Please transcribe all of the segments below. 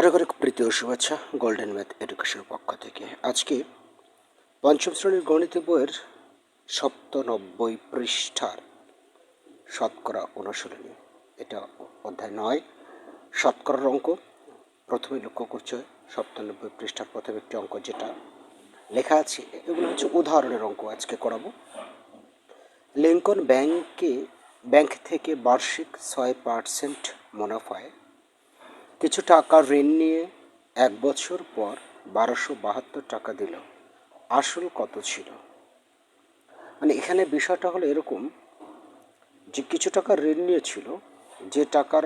অনেক অনেক প্রীতি ও শুভেচ্ছা গোল্ডেন ম্যাথ এডুকেশনের পক্ষ থেকে। আজকে পঞ্চম শ্রেণির গণিত বইয়ের সপ্তানব্বই পৃষ্ঠার শতকরা অনুশীলনী। এটা অধ্যায় নয়, শতকরার অঙ্ক। প্রথমে লক্ষ্য করছে, সপ্তানব্বই পৃষ্ঠার প্রথম একটি অঙ্ক যেটা লেখা আছে। এগুলো হচ্ছে উদাহরণের অঙ্ক আজকে করাবো। লিঙ্কন ব্যাংকে, ব্যাংক থেকে বার্ষিক ছয় পার্সেন্ট মুনাফায় কিছু টাকা ঋণ নিয়ে এক বছর পর বারোশো বাহাত্তর টাকা দিল। আসল কত ছিল? মানে এখানে বিষয়টা হলো এরকম যে কিছু টাকা ঋণ নিয়েছিল, যে টাকার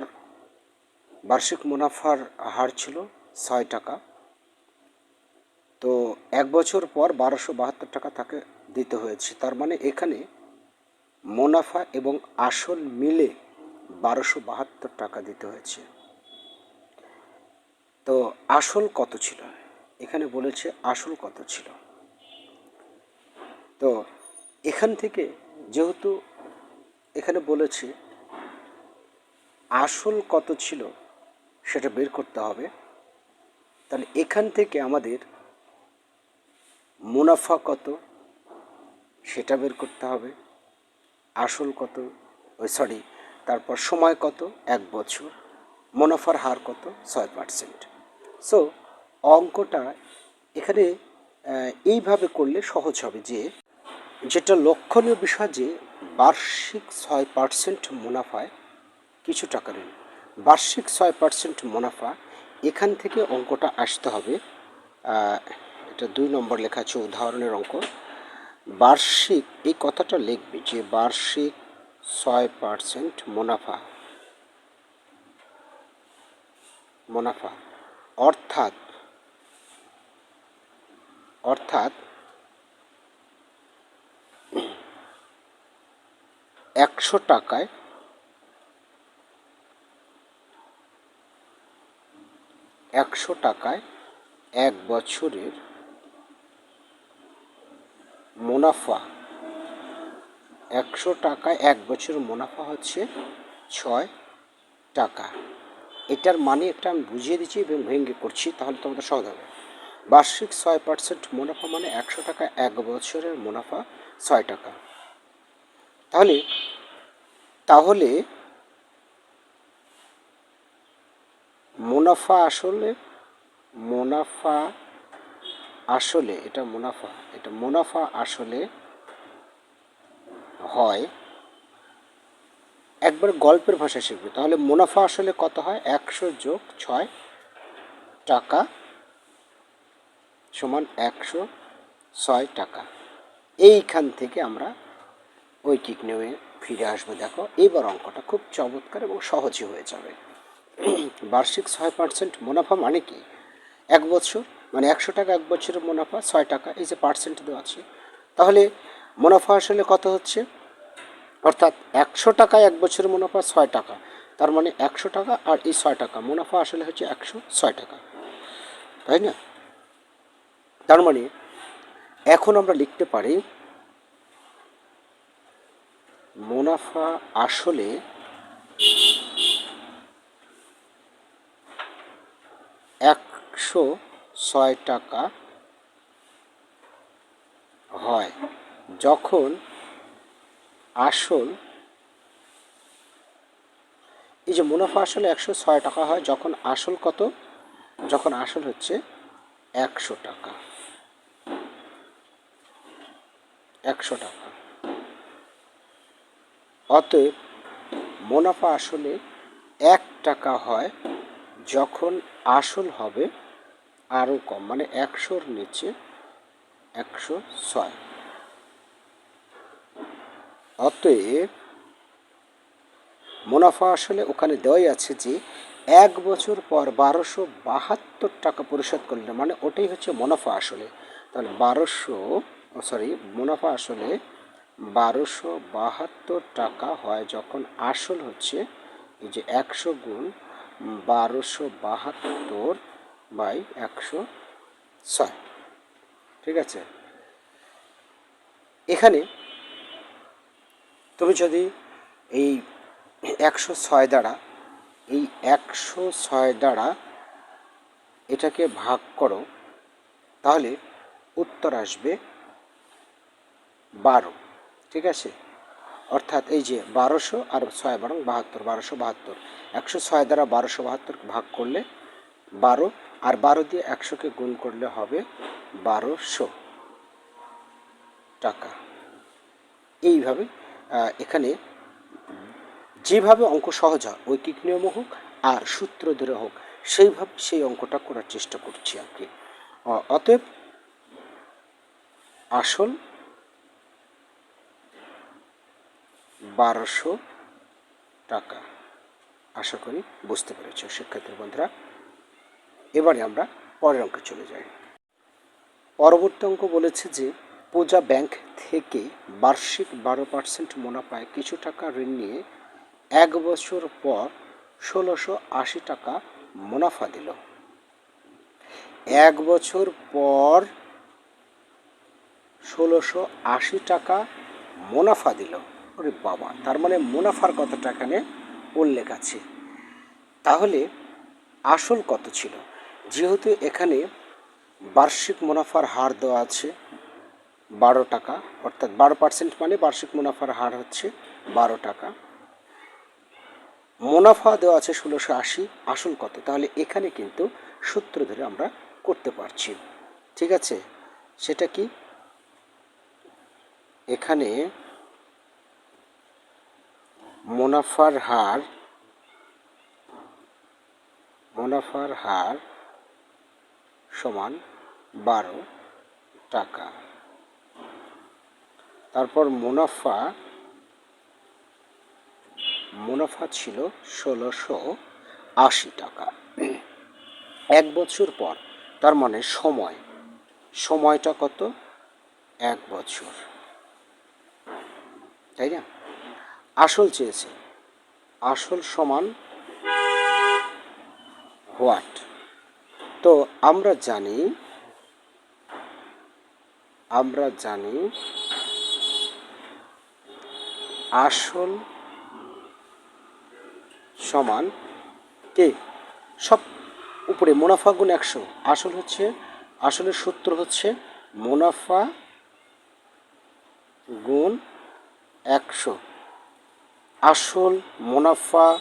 বার্ষিক মুনাফার হার ছিল ছয় টাকা। তো এক বছর পর বারোশো বাহাত্তর টাকা তাকে দিতে হয়েছে। তার মানে এখানে মুনাফা এবং আসল মিলে বারোশো বাহাত্তর টাকা দিতে হয়েছে। তো আসল কত ছিল? এখানে বলেছে আসল কত ছিল? তো এখান থেকে যেহেতু এখানে বলেছে আসল কত ছিল সেটা বের করতে হবে, তাহলে এখান থেকে আমাদের মুনাফা কত সেটা বের করতে হবে, আসল কত, ওই সরি, তারপর সময় কত, এক বছর, মুনাফার হার কত, ছয় পার্সেন্ট সো অঙ্কটা এখানে এইভাবে করলে সহজ হবে যে, যেটা লক্ষণীয় বিষয় যে, বার্ষিক ছয় পার্সেন্ট মুনাফায় কিছু টাকা ঋণ বার্ষিক ছয় পার্সেন্ট মুনাফা, এখান থেকে অঙ্কটা আসতে হবে। এটা দুই নম্বর লেখা আছে, উদাহরণের অঙ্ক। বার্ষিক, এই কথাটা লিখবে যে, বার্ষিক ছয় পার্সেন্ট মুনাফা। মুনাফা। অর্থাৎ অর্থাৎ একশো টাকায় একশো টাকায় এক বছরের মুনাফা, একশো টাকায় এক বছরের মুনাফা হচ্ছে ছয় টাকা। এটার মানে একটা আমি বুঝিয়ে দিচ্ছি এবং ভেঙে করছি, তাহলে তোমাদের সহজ হবে। বার্ষিক ছয় পার্সেন্ট মুনাফা মানে একশো টাকা এক বছরের মুনাফা ছয় টাকা। তাহলে তাহলে মুনাফা আসলে মুনাফা আসলে এটা মুনাফা এটা মুনাফা আসলে হয় একবার গল্পের ভাষা শিখবে। তাহলে মুনাফা আসলে কত হয়? একশো যোগ ছয় টাকা সমান একশো ছয় টাকা। এইখান থেকে আমরা ঐকিক নিয়মে ফিরে আসব, দেখো। এবার অঙ্কটা খুব চমৎকার এবং সহজই হয়ে যাবে। বার্ষিক ছয় পার্সেন্ট মুনাফা মানে কি? এক বছর মানে একশো টাকা এক বছরের মুনাফা, ছয় টাকা, এই যে পার্সেন্ট দেওয়া আছে। তাহলে মুনাফা আসলে কত হচ্ছে? অর্থাৎ একশো টাকায় এক বছরের মুনাফা ছয় টাকা। তার মানে একশো টাকা আর এই ছয় টাকা। মুনাফা আসলে হচ্ছে একশো ছয় টাকা। তাই না? তার মানে এখন আমরা লিখতে পারি, মুনাফা আসলে একশো ছয় টাকা হয়। যখন আসল, এই যে মুনাফা আসলে একশো ছয় টাকা হয়, যখন আসল কত? যখন আসল হচ্ছে একশো টাকা। একশো টাকা। অতএব মুনাফা আসলে এক টাকা হয়, যখন আসল হবে আরও কম মানে একশোর নিচে একশো ছয়। অতএব মুনাফা আসলে ওখানে দেওয়াই আছে যে এক বছর পর বারোশো বাহাত্তর টাকা পরিশোধ করলে মানে ওটাই হচ্ছে মুনাফা আসলে। তাহলে বারোশো সরি, মুনাফা আসলে বারোশো বাহাত্তর টাকা হয় যখন আসল হচ্ছে এই যে একশো গুণ বারোশো বাহাত্তর বাই একশো ছয় ঠিক আছে? এখানে তুমি যদি এই একশো ছয় দ্বারা, এই একশো ছয় দ্বারা এটাকে ভাগ করো, তাহলে উত্তর আসবে বারো। ঠিক আছে? অর্থাৎ এই যে বারোশো আর ছয় বারং বাহাত্তর, বারোশো বাহাত্তর। একশো ছয় দ্বারা বারোশো বাহাত্তর ভাগ করলে বারো, আর বারো দিয়ে একশোকে গুণ করলে হবে বারোশো টাকা। এইভাবে এখানে যেভাবে অঙ্ক সহজ হয়, ঐকিক নিয়ম হোক আর সূত্র ধরে হোক, সেইভাবে সেই অঙ্কটা করার চেষ্টা করছি আর কি। অতএব আসল বারোশো টাকা। আশা করি বুঝতে পেরেছ শিক্ষার্থী বন্ধুরা। এবারে আমরা পরের অঙ্কে চলে যাই। পরবর্তী অঙ্ক বলেছে যে পূজা ব্যাংক থেকে বার্ষিক বারো পার্সেন্ট মুনাফায় কিছু টাকা ঋণ নিয়ে এক বছর পর ষোলোশো আশি টাকা মুনাফা দিল। এক বছর পর ষোলোশো আশি টাকা মুনাফা দিল। ওরে বাবা, তার মানে মুনাফার কতটা এখানে উল্লেখ আছে। তাহলে আসল কত ছিল? যেহেতু এখানে বার্ষিক মুনাফার হার দেওয়া আছে বারো টাকা, অর্থাৎ বারো পার্সেন্ট মানে বার্ষিক মুনাফার হার হচ্ছে বারো টাকা। মুনাফা দেওয়া আছে ষোলোশো আশি, আসল কত? তাহলে এখানে কিন্তু সূত্র ধরে আমরা করতে পারছি। ঠিক আছে? সেটা কি? এখানে মুনাফার হার মুনাফার হার সমান বারো টাকা। তারপর মুনাফা মুনাফা ছিল ষোলোশো আশি টাকা। এক বছর পর, তার মানে সময়। সময়টা কত? এক বছর। তাই না? আসল চেয়েছে। আসল সমান হোয়াট? তো আমরা জানি আমরা জানি আসল সমান কে? সব উপরে মুনাফা গুণ একশো। আসল হচ্ছে, আসলের সূত্র হচ্ছে মুনাফা গুণ একশো। আসল মুনাফা,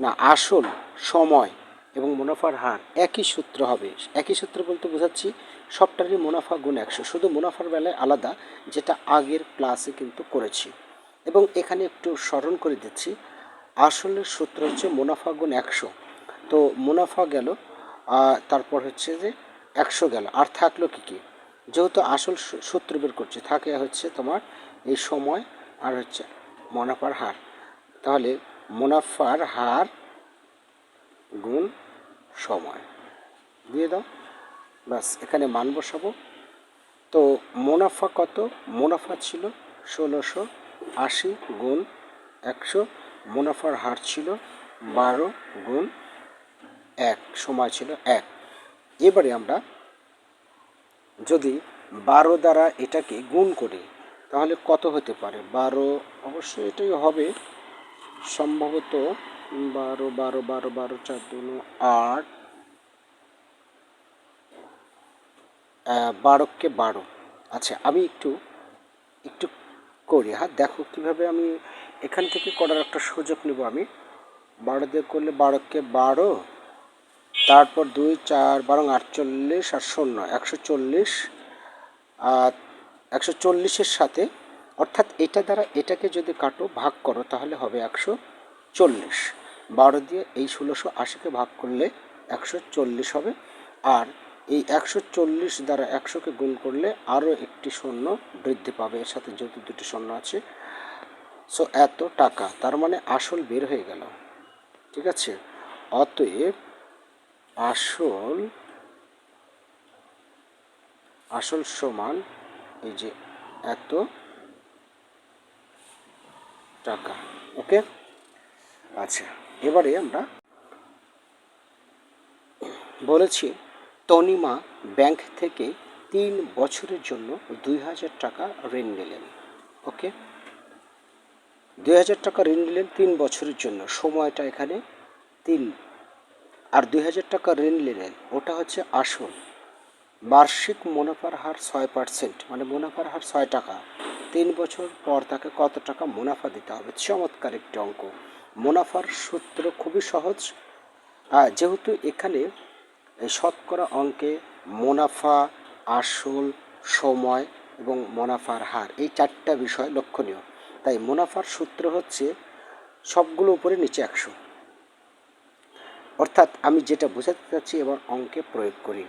না, আসল সময় এবং মুনাফার হার একই সূত্র হবে। একই সূত্র বলতে বোঝাচ্ছি, সবটারই মুনাফা গুণ একশো। শুধু মুনাফার বেলায় আলাদা, যেটা আগের ক্লাসে কিন্তু করেছি। এবং এখানে একটু স্মরণ করে দিচ্ছি। আসলের সূত্র হচ্ছে মুনাফা গুণ একশো। তো মুনাফা গেল তারপর হচ্ছে যে একশো গেল। আর থাকল কি কি? যেহেতু আসল সূত্র বের করছে, থাকে হচ্ছে তোমার এই সময় আর হচ্ছে মুনাফার হার। তাহলে মুনাফার হার গুণ সময়। দিয়ে দাও। ব্যাস, এখানে মান বসাবো। তো মুনাফা কত? মুনাফা ছিল ষোলোশো আশি গুণ একশো, মুনাফার হার ছিল বারো গুণ এক, সময় ছিল এক। এবারে আমরা যদি বারো দ্বারা এটাকে গুণ করি, তাহলে কত হতে পারে? বারো অবশ্যই এটাই হবে। সম্ভবত বারো বারো বারো বারো, চার দুনো আট বারোকে বারো। আচ্ছা আমি একটু একটু করি। হ্যাঁ দেখো কীভাবে আমি এখান থেকে করার একটা সুযোগ নেব আমি। বারো দিয়ে করলে বারোকে বারো, তারপর দুই, চার, বারো, আটচল্লিশ আর শূন্য, একশো চল্লিশ। আর একশো চল্লিশের সাথে, অর্থাৎ এটা দ্বারা এটাকে যদি কাটো, ভাগ করো, তাহলে হবে একশো চল্লিশ। বারো দিয়ে এই ষোলোশো আশিকে ভাগ করলে একশো চল্লিশ হবে। আর এই একশো চল্লিশ দ্বারা একশোকে গুণ করলে আরও একটি শূন্য বৃদ্ধি পাবে। এর সাথে যেহেতু দুটি শূন্য আছে সো এত টাকা, তার মানে আসল বের হয়ে গেল। ঠিক আছে? অতএব আসল আসল সমান এই যে এত টাকা। ওকে আচ্ছা এবারে আমরা বলেছি তনিমা ব্যাংক থেকে তিন বছরের জন্য দুই হাজার টাকা ঋণ নিলেন। ওকে দুই হাজার টাকা ঋণ নিলেন তিন বছরের জন্য। সময়টা এখানে তিন। আর দুই হাজার টাকা ঋণ নিলেন, ওটা হচ্ছে আসল। বার্ষিক মুনাফার হার ছয় পার্সেন্ট মানে মুনাফার হার ছয় টাকা। তিন বছর পর তাকে কত টাকা মুনাফা দিতে হবে? চমৎকার একটি অঙ্ক। মুনাফার সূত্র খুবই সহজ। যেহেতু এখানে এই শতকরা অঙ্কে মুনাফা, আসল, সময় এবং মুনাফার হার, এই চারটা বিষয় লক্ষণীয়। তাই মুনাফার সূত্র হচ্ছে সবগুলো উপরে নিচে একশো। অর্থাৎ আমি যেটা বোঝাতে চাচ্ছি এবার অঙ্কে প্রয়োগ করি।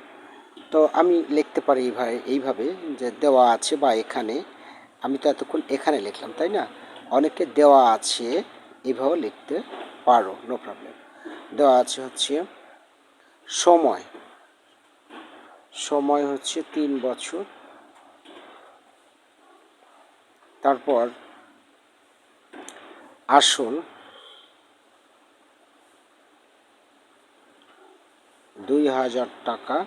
তো আমি লিখতে পারি এইভাবে এইভাবে যে দেওয়া আছে বা এখানে, আমি তো এতক্ষণ এখানে লিখলাম, তাই না? অনেকে দেওয়া আছে এইভাবে লিখতে পারো নো প্রবলেম দেওয়া আছে হচ্ছে সময়। সময় হচ্ছে তিন বছর। তারপর আসল দুই হাজার টাকা।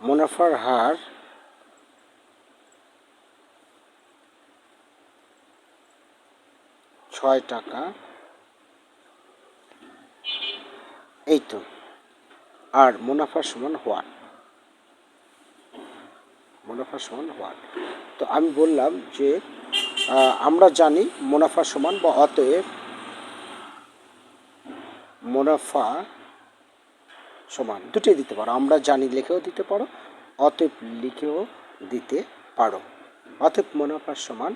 মুনাফার হার ছয় টাকা। এই তো, আর মুনাফা সমান হওয়ার। মুনাফা সমান হওয়ার। তো আমি বললাম যে আমরা জানি মুনাফা সমান বা অতএব মুনাফা সমান। দুটোই দিতে পারো। আমরা জানি লিখেও দিতে পারো, অতএব লিখেও দিতে পারো। অতএব মুনাফা সমান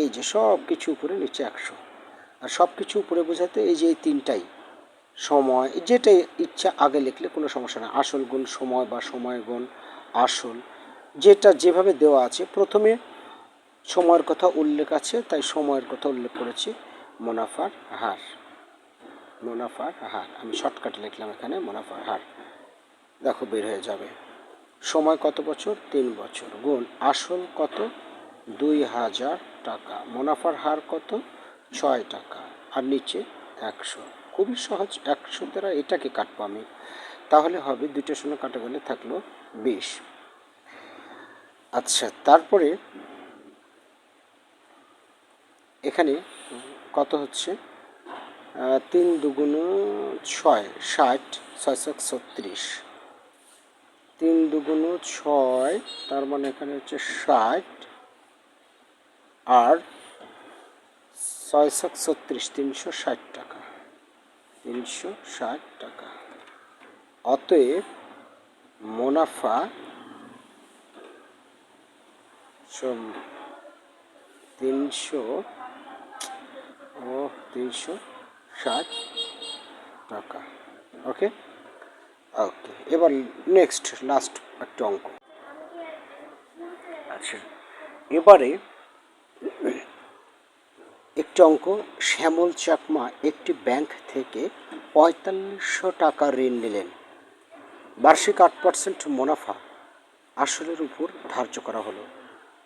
এই যে সব কিছু উপরে নিচে একশো। আর সব কিছু উপরে বোঝাতে এই যে এই তিনটাই। সময়, যেটা ইচ্ছা আগে লিখলে কোনো সমস্যা না। আসল গুণ সময় বা সময় গুণ আসল। যেটা যেভাবে দেওয়া আছে, প্রথমে সময়ের কথা উল্লেখ আছে, তাই সময়ের কথা উল্লেখ করেছি। মুনাফার হার। মুনাফার হার। আমি শর্টকাটে লিখলাম এখানে, মুনাফার হার। দেখো, বের হয়ে যাবে। সময় কত বছর? তিন বছর। গুণ আসল কত? দুই হাজার টাকা। মুনাফার হার কত? ছয় টাকা। আর নিচে একশো। খুবই সহজ একশো দ্বারা এটাকে কাটবো আমি। তাহলে হবে দুইটা শূন্য কাটা গেলে থাকল বিশ। আচ্ছা তারপরে এখানে কত হচ্ছে? তিন দুগুণ ছয়, ষাট ছয়শো ছত্রিশ। তিন দুগুণ ছয়, তার মানে এখানে হচ্ছে ষাট। আর ছয়শো ছত্রিশ, তিনশো ষাট টাকা। তিনশো ষাট টাকা। অতএব মুনাফা তিনশো, ও, তিনশো ষাট টাকা। ওকে ওকে এবার নেক্সট লাস্ট একটা অঙ্ক। আচ্ছা। এবারে একটি অঙ্ক, শ্যামল চাকমা একটি ব্যাংক থেকে পঁয়তাল্লিশশো টাকা ঋণ নিলেন। বার্ষিক আট পার্সেন্ট মুনাফা আসলের উপর ধার্য করা হলো।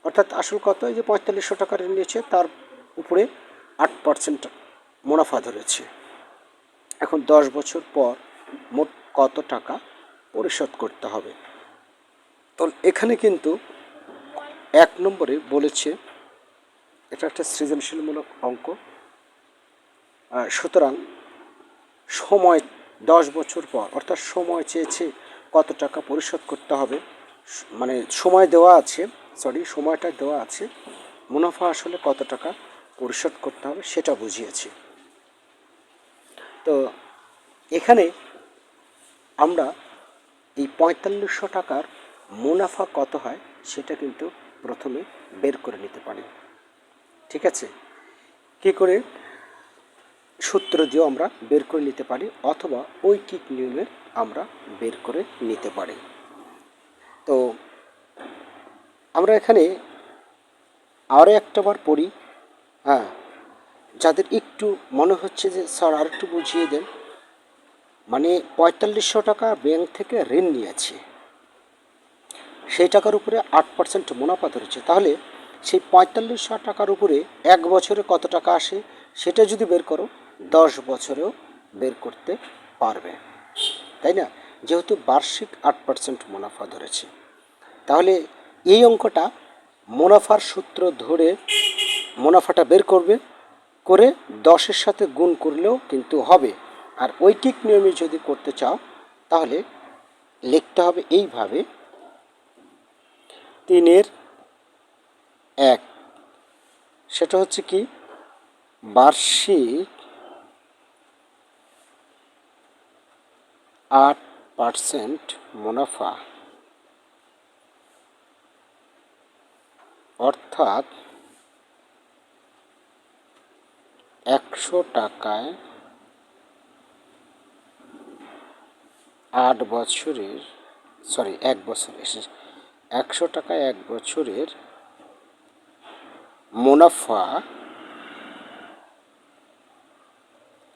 অর্থাৎ আসল কত? এই যে পঁয়তাল্লিশশো টাকা ঋণ নিয়েছে, তার উপরে আট পার্সেন্ট মুনাফা ধরেছে। এখন দশ বছর পর মোট কত টাকা পরিশোধ করতে হবে? তো এখানে কিন্তু এক নম্বরে বলেছে এটা একটা সৃজনশীলমূলক অঙ্ক। সুতরাং সময় দশ বছর পর, অর্থাৎ সময় চেয়েছে কত টাকা পরিশোধ করতে হবে মানে সময় দেওয়া আছে সরি সময়টা দেওয়া আছে, মুনাফা আসলে কত টাকা পরিশোধ করতে হবে সেটা বুঝিয়েছি। তো এখানে আমরা এই পঁয়তাল্লিশশো টাকার মুনাফা কত হয় সেটা কিন্তু প্রথমে বের করে নিতে পারি। ঠিক আছে? কি করে? সূত্র দিয়েও আমরা বের করে নিতে পারি, অথবা ঐকিক নিয়মে আমরা বের করে নিতে পারি। তো, আমরা এখানে আরও একটাবার পড়ি। হ্যাঁ যাদের একটু মনে হচ্ছে যে, স্যার আর একটু বুঝিয়ে দেন। মানে পঁয়তাল্লিশশো টাকা ব্যাংক থেকে ঋণ নিয়েছে। সেই টাকার উপরে আট পার্সেন্ট মুনাফা ধরেছে। তাহলে সেই পঁয়তাল্লিশশো টাকার উপরে এক বছরে কত টাকা আসে সেটা যদি বের করো, দশ বছরেও বের করতে পারবে। তাই না? যেহেতু বার্ষিক আট পার্সেন্ট মুনাফা ধরেছে। তাহলে এই অঙ্কটা মুনাফার সূত্র ধরে মুনাফাটা বের করবে, করে দশের সাথে গুণ করলেও কিন্তু হবে। আর ঐকিক নিয়মে যদি করতে চাও, তাহলে লিখতে হবে এইভাবে, তিনের এক। সেটা হচ্ছে কি? বার্ষিক আট পার্সেন্ট মুনাফা। অর্থাৎ একশো টাকায় আট বছরের, সরি, এক বছর একশো টাকায় এক বছরের মুনাফা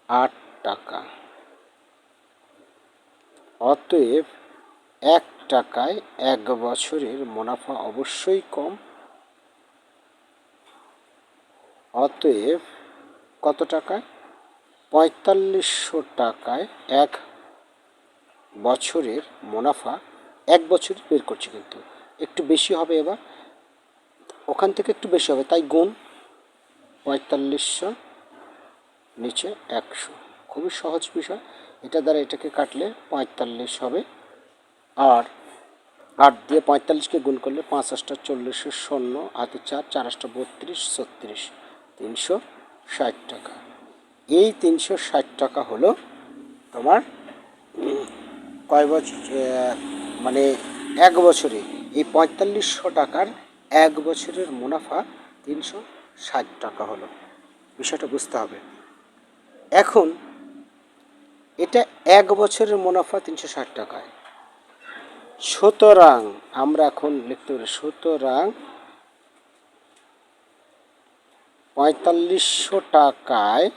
আট টাকা। অতএব এক টাকায় এক বছরের মুনাফা অবশ্যই কম। অতএব কত টাকায়? পঁয়তাল্লিশশো টাকায় এক বছরের মুনাফা, এক বছর বের করছে কিন্তু। একটু বেশি হবে এবার। ওখান থেকে একটু বেশি হবে। তাই গুণ পঁয়তাল্লিশশো, নিচে একশো। খুবই সহজ বিষয়। এটা দ্বারা এটাকে কাটলে পঁয়তাল্লিশ হবে। আর আট দিয়ে পঁয়তাল্লিশকে গুণ করলে পাঁচ আটটা চল্লিশশো শূন্য হাতে চার চার আটটা বত্রিশ, ছত্রিশ, তিনশো ষাট টাকা। এই তিনশো ষাট টাকা হলো তোমার কয় বছর মানে এক বছরে এই পঁয়তাল্লিশশো টাকার এক বছরের মুনাফা তিনশো ষাট টাকা হলো। বিষয়টা বুঝতে হবে। এখন এটা এক বছরের মুনাফা তিনশো ষাট টাকায়। সুতরাং আমরা এখন লিখতে পারি, সুতরাং পঁয়তাল্লিশশো টাকায়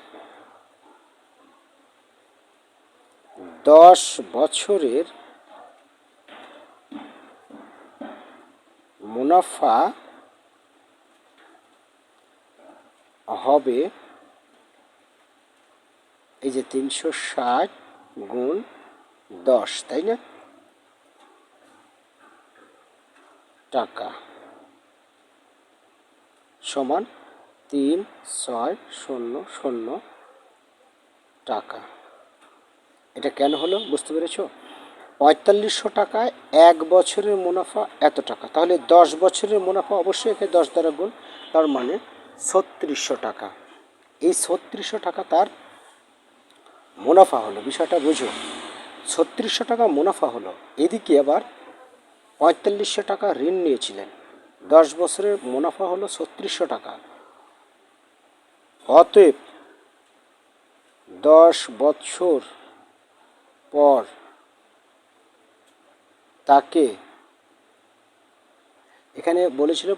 দশ বছরের মুনাফা হবে এই যে তিনশো ষাট গুণ দশ, তাই না? টাকা সমান তিন, ছয়, শূন্য শূন্য টাকা। এটা কেন হলো? বুঝতে পেরেছ? পঁয়তাল্লিশশো টাকায় এক বছরের মুনাফা এত টাকা। তাহলে দশ বছরের মুনাফা অবশ্যই একে দশ দ্বারা গুণ, তার মানে ছত্রিশশো টাকা। এই ছত্রিশশো টাকা তার মুনাফা হলো, বিষয়টা বুঝো। ছত্রিশশো টাকা মুনাফা হলো, এদিকে আবার পঁয়তাল্লিশশো টাকা ঋণ নিয়েছিলেন। দশ বছরের মুনাফা হলো ছত্রিশশো টাকা। অতএব দশ বৎসর পর তাকে এখানে বলেছিল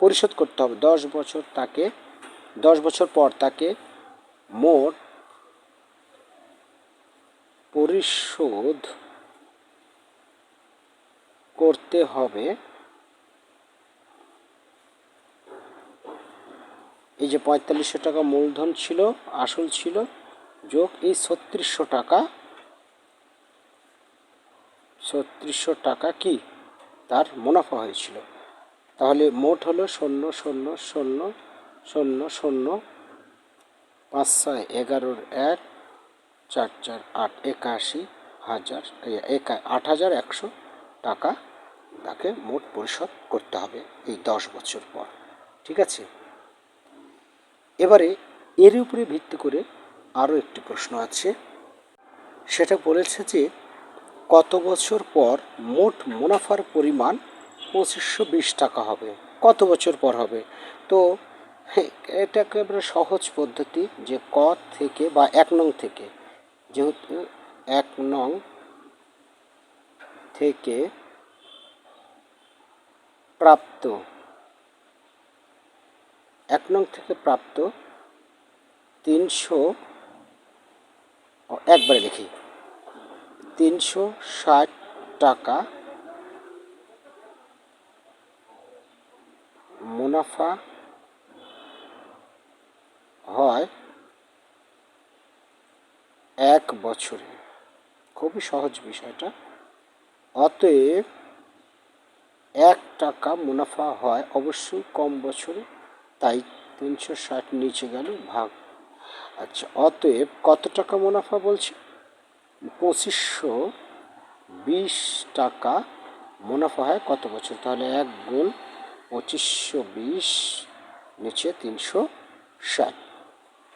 পরিশোধ করতে হবে। দশ বছর তাকে, দশ বছর পর তাকে মোট পরিশোধ করতে হবে। এই যে পঁয়তাল্লিশশো টাকা মূলধন ছিল, আসল ছিল, যোগ এই ছত্রিশশো টাকা ছত্রিশশো টাকা কি তার মুনাফা হয়েছিল? তাহলে মোট হলো শূন্য শূন্য শূন্য শূন্য শূন্য, পাঁচ ছয়, এগারোর এক, চার চার, আট, একাশি হাজার একা, আট হাজার একশো টাকা তাকে মোট পরিশোধ করতে হবে এই দশ বছর পর, ঠিক আছে? এবারে এর উপরে ভিত্তি করে আরও একটি প্রশ্ন আছে। সেটা বলেছে যে কত বছর পর মোট মুনাফার পরিমাণ পঁচিশশো বিশ টাকা হবে? কত বছর পর হবে? তো এটা একেবারে সহজ পদ্ধতি যে ক থেকে বা এক নং থেকে, যেহেতু এক নং থেকে প্রাপ্ত, এক নং থেকে প্রাপ্ত তিনশো একবারে লিখি। তিনশো ষাট টাকা। মুনাফা হয় এক বছরে। খুবই সহজ বিষয়টা। অতএব এক টাকা মুনাফা হয় অবশ্যই কম বছরে, তাই তিনশো ষাট নিচে গেল, ভাগ। আচ্ছা অতএব কত টাকা মুনাফা বলছে? পঁচিশশো বিশ টাকা মুনাফা হয় কত বছর? তাহলে এক গুণ পঁচিশশো বিশ নিচে তিনশো ষাট।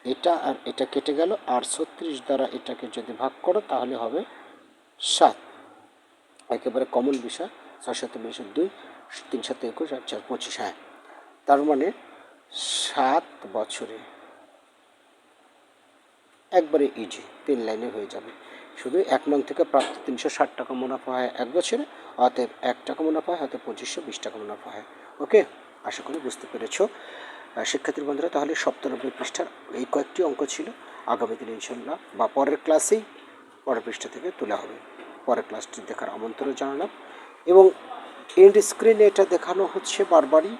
এটা আর এটা কেটে গেল, আর ছত্রিশ দ্বারা এটাকে যদি ভাগ করো তাহলে হবে সাত। একেবারে কমন বিষয়, ছয় সাত বিশ দুই, তিন সাত একুশ আর চার, পঁচিশ হ্যাঁ। তার মানে সাত বছরে একবারে ইজি তিন লাইনে হয়ে যাবে। শুধু এক নং থেকে প্রাপ্ত তিনশো ষাট টাকা মুনাফা হয় এক বছরে অতএব এক টাকা মুনাফা হয় অতএব পঁচিশশো বিশ টাকা মুনাফা হয়। ওকে? আশা করি বুঝতে পেরেছ। আহ, শিক্ষার্থী বন্ধুরা তাহলে সপ্তানব্বই পৃষ্ঠার এই কয়েকটি অঙ্ক ছিল। আগামী দিনে ইনশাল্লাহ বা পরের ক্লাসেই পরের পৃষ্ঠা থেকে তোলা হবে। পরের ক্লাসটি দেখার আমন্ত্রণ জানালাম। এবং এন্ড স্ক্রিনে এটা দেখানো হচ্ছে বারবারই।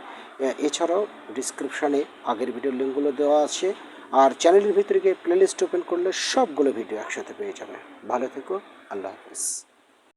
এছাড়াও ডিসক্রিপশানে আগের ভিডিও লিঙ্কগুলো দেওয়া আছে। আর চ্যানেলের ভিতরে গিয়ে প্লেলিস্ট ওপেন করলে সবগুলো ভিডিও একসাথে পেয়ে যাবে। ভালো থেকো, আল্লাহ হাফিজ।